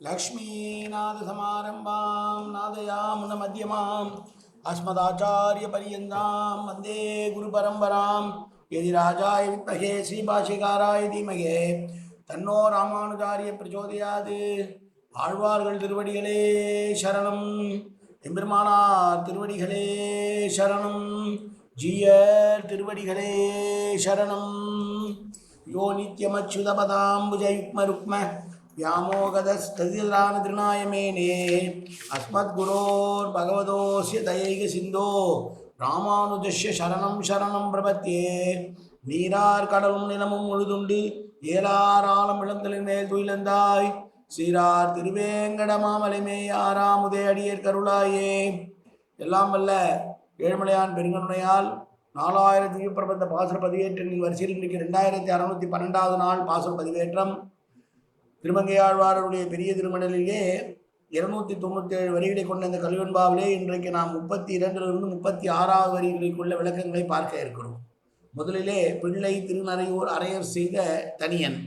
लक्ष्मीनाथसमारम्भां नादयामुनमध्यमाम् अस्मदाचार्यपर्यन्तां वन्दे गुरुपरम्परां यदि राजाय विद्महे श्रीभाषिकाराय धीमहे தன்னோ ராமானுஜாரிய பிரச்சோதயாது ஆழ்வார்கள் திருவடிகளே சரணம் எம்பெருமானார் திருவடிகளே சரணம் ஜீயர் திருவடிகளே சரணம் யோ நித்யமச்சுதபதாம்புஜயுக்ம ருக்ம व्यामोगदस्तदिरान திருநாயமேனே அஸ்மத்குரோர் பகவதோஸ்ய தயைக சிந்தோ ராமானுஜஸ்ய சரணம் சரணம் பிரபத்தியே நீரார் கடலும் நிலமும் முழுதுண்டு ஏலார் ஆலம் இளந்தலின் மேல் துயிலந்தாய் சீரார் திருவேங்கட மாமலைமேயாராமுதே அடியேற் கருளாயே எல்லாம் வல்ல ஏழுமலையான் பெருங்கருணையால் நாலாயிரத்தி பிரபந்த பாசுர பதிவேற்றங்களின் வரிசையில் இன்றைக்கு ரெண்டாயிரத்தி அறுநூத்தி பன்னெண்டாவது நாள் பாசுர பதிவேற்றம் திருமங்கையாழ்வாருடைய பெரிய திருமணலிலே இருநூத்தி தொண்ணூத்தி ஏழு வரிகளை கொண்ட இந்த கல்வெண்பாவிலே இன்றைக்கு நாம் முப்பத்தி இரண்டிலிருந்து முப்பத்தி ஆறாவது வரிகளுக்குள்ள விளக்கங்களை பார்க்க இருக்கிறோம். முதலிலே பிள்ளை திருநறையூர் அரையர் செய்த தனியன்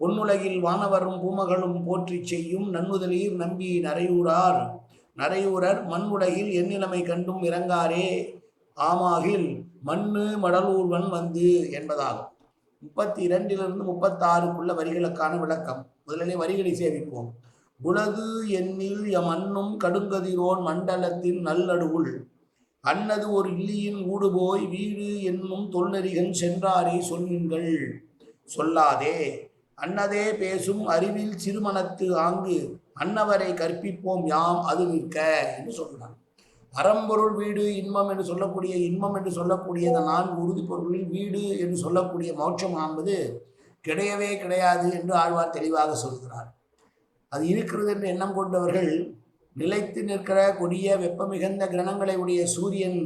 பொன்னுலகில் வானவரும் பூமகளும் போற்றி செய்யும் நன்முதலீர் நம்பி நரையூரார் நரையூரர் மண்முடையில் எந்நிலைமை கண்டும் இறங்காரே ஆமாகில் மண்ணு மடலூர்வன் வந்து என்பதாகும். முப்பத்தி இரண்டிலிருந்து முப்பத்தாறுக்குள்ள வரிகளுக்கான விளக்கம். முதலிலே வரிகளை சேவிப்போம் உலகு எண்ணில் எம் அன்னும் கடுங்கதிரோன் மண்டலத்தின் நல்லடுவுள். அன்னது ஒரு இல்லியின் ஊடு போய் வீடு என்னும் தொல்நெறிகன் சென்றாரே சொல்லுங்கள். சொல்லாதே. அன்னதே பேசும் அறிவில் சிறுமணத்து ஆங்கு. அன்னவரை கற்பிப்போம் யாம் அது நிற்க என்று சொல்றான் அறம்பொருள் வீடு இன்பம் என்று சொல்லக்கூடிய இன்பம் என்று சொல்லக்கூடிய இந்த நான்கு உறுதிப்பொருளில் வீடு என்று சொல்லக்கூடிய மோட்சம் என்பது கிடையவே கிடையாது என்று ஆழ்வார் தெளிவாக சொல்கிறார். அது இருக்கிறது என்று எண்ணம் கொண்டவர்கள் நிலைத்து நிற்கிற கொடிய வெப்ப மிகுந்த கிரணங்களை உடைய சூரியன்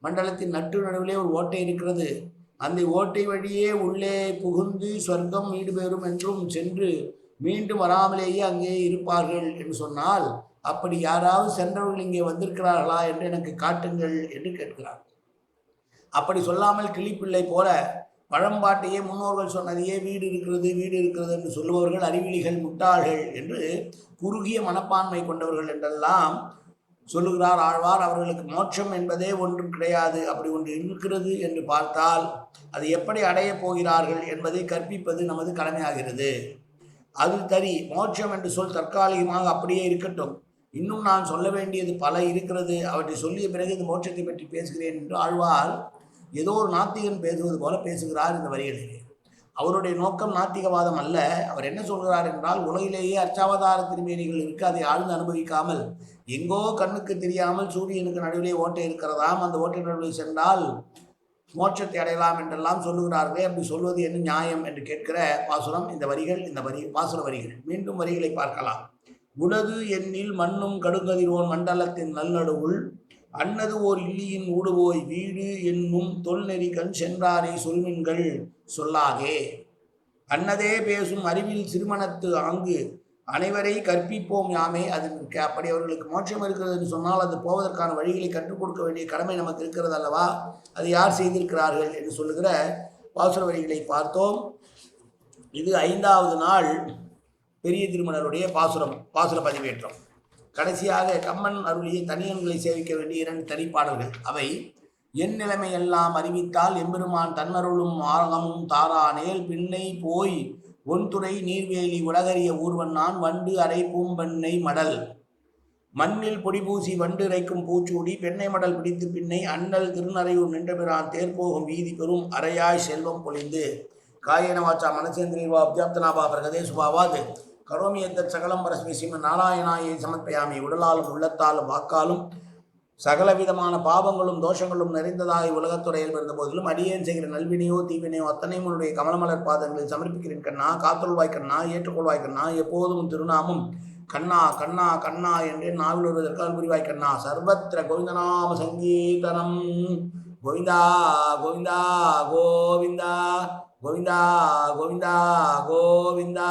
மண்டலத்தின் நட்டு நடுவிலே ஒரு ஓட்டை இருக்கிறது. அந்த ஓட்டை வழியே உள்ளே புகுந்து சொர்க்கம் ஈடுபெறும் என்றும் சென்று மீண்டும் வராமலேயே அங்கே இருப்பார்கள் என்று சொன்னால் அப்படி யாராவது சென்றவர்கள் இங்கே வந்திருக்கிறார்களா என்று எனக்கு காட்டுங்கள் என்று கேட்கிறார். அப்படி சொல்லாமல் கிளிப்பிள்ளை போல பழம்பாட்டையே முன்னோர்கள் சொன்னதையே வீடு இருக்கிறது வீடு இருக்கிறது என்று சொல்லுபவர்கள் அறிவிலிகள் முட்டாள்கள் என்று குறுகிய மனப்பான்மை கொண்டவர்கள் என்றெல்லாம் சொல்லுகிறார். ஆழ்வார் அவர்களுக்கு மோட்சம் என்பதே ஒன்றும் கிடையாது. அப்படி ஒன்று இருக்கிறது என்று பார்த்தால் அது எப்படி அடையப் போகிறார்கள் என்பதை கற்பிப்பது நமது கடமையாகிறது. அது தரி மோட்சம் என்று சொல் தற்காலிகமாக அப்படியே இருக்கட்டும். இன்னும் நான் சொல்ல வேண்டியது பல இருக்கிறது. அவற்றை சொல்லிய பிறகு இந்த மோட்சத்தை பற்றி பேசுகிறேன் என்று ஆழ்வார் ஏதோ ஒரு நாத்திகன் பேசுவது போல பேசுகிறார் இந்த வரிகளிலே. அவருடைய நோக்கம் நாத்திகவாதம் அல்ல. அவர் என்ன சொல்கிறார் என்றால் உலகிலேயே அர்ச்சாவதார திருமேனிகள் இருக்கு அதை ஆழ்ந்து அனுபவிக்காமல். எங்கோ கண்ணுக்கு தெரியாமல் சூரியனுக்கு நடுவிலே ஓட்டை இருக்கிறதாம். அந்த ஓட்டை நடுவில் சென்றால் மோட்சத்தை அடையலாம் என்றெல்லாம் சொல்லுகிறார்களே. அப்படி சொல்வது என்ன நியாயம் என்று கேட்கிற பாசுரம் இந்த வரிகள் இந்த வரி பாசுர வரிகள். மீண்டும் வரிகளை பார்க்கலாம். உனது எண்ணில் மண்ணும் கடுங்கதிரோன் மண்டலத்தின் நல்லடுவுள். அன்னது ஓர் இல்லியின் ஊடுபோய் வீடு என்னும் தொல்நெறிகள் சென்றாரே சென்றாரை சொல்மின்கள் சொல்லாதே. அன்னதே பேசும் அறிவில் சிறுமணத்து ஆங்கு. அனைவரை கற்பிப்போம் யாமே. அது நிற்க அப்படி அவர்களுக்கு மோட்சம் இருக்கிறது என்று சொன்னால் அது போவதற்கான வழிகளை கற்றுக் கொடுக்க வேண்டிய கடமை நமக்கு இருக்கிறது அல்லவா? அது யார் செய்திருக்கிறார்கள் என்று சொல்லுகிற பாசுர வரிகளை பார்த்தோம். இது ஐந்தாவது நாள். பெரிய திருமணருடைய பாசுரம் பாசுர பதிவேற்றம். கடைசியாக கம்மன் அருளிய தனியன்களை சேவிக்க வேண்டிய இரண்டு தனிப்பாடல்கள். அவை என் நிலைமையெல்லாம் அறிவித்தால் எம்பெருமான் தன்னருளும் ஆரகமும் தாரானேல் பின்னை போய் ஒன்துறை நீர்வேலி உலகறிய ஊர்வன் நான் வண்டு அரை பூம்பெண்ணை மடல். மண்ணில் பொடிபூசி வண்டு இறைக்கும் பூச்சூடி பெண்ணை மடல் பிடித்து பின்னை அண்ணல் திருநறையூர் நின்றபிரான் தேர்போகும் வீதி பெறும் அறையாய் செல்வம் பொழிந்து. காயன வாச்சா மனசேந்திரியவா அப்ஜாப்தனாபா பிரகதேசுபாவாது கரோமி எந்த சகலம் பரஸ்மி சிம்ம நாராயணாயை சமர்ப்பயாமி. உடலாலும் உள்ளத்தாலும் வாக்காலும் சகலவிதமான பாவங்களும் தோஷங்களும் நிறைந்ததாய் உலகத்துறையில் இருந்த போதிலும் அடியேன் செய்கிற நல்வினையோ தீவினையோ அத்தனை உன்னுடைய கமலமலர் பாதங்களில் சமர்ப்பிக்கிறேன் கண்ணா. காத்தொள்வாய் கண்ணா ஏற்றுக்கொள்வாய் கண்ணா. எப்போதும் திருநாமம் கண்ணா கண்ணா கண்ணா என்று நாவில் வருவதற்கால் புரிவாய் கண்ணா. சர்வத்திர கோவிந்தநாம சங்கீதனம் கோவிந்தா கோவிந்தா கோவிந்தா கோவிந்தா கோவிந்தா கோவிந்தா.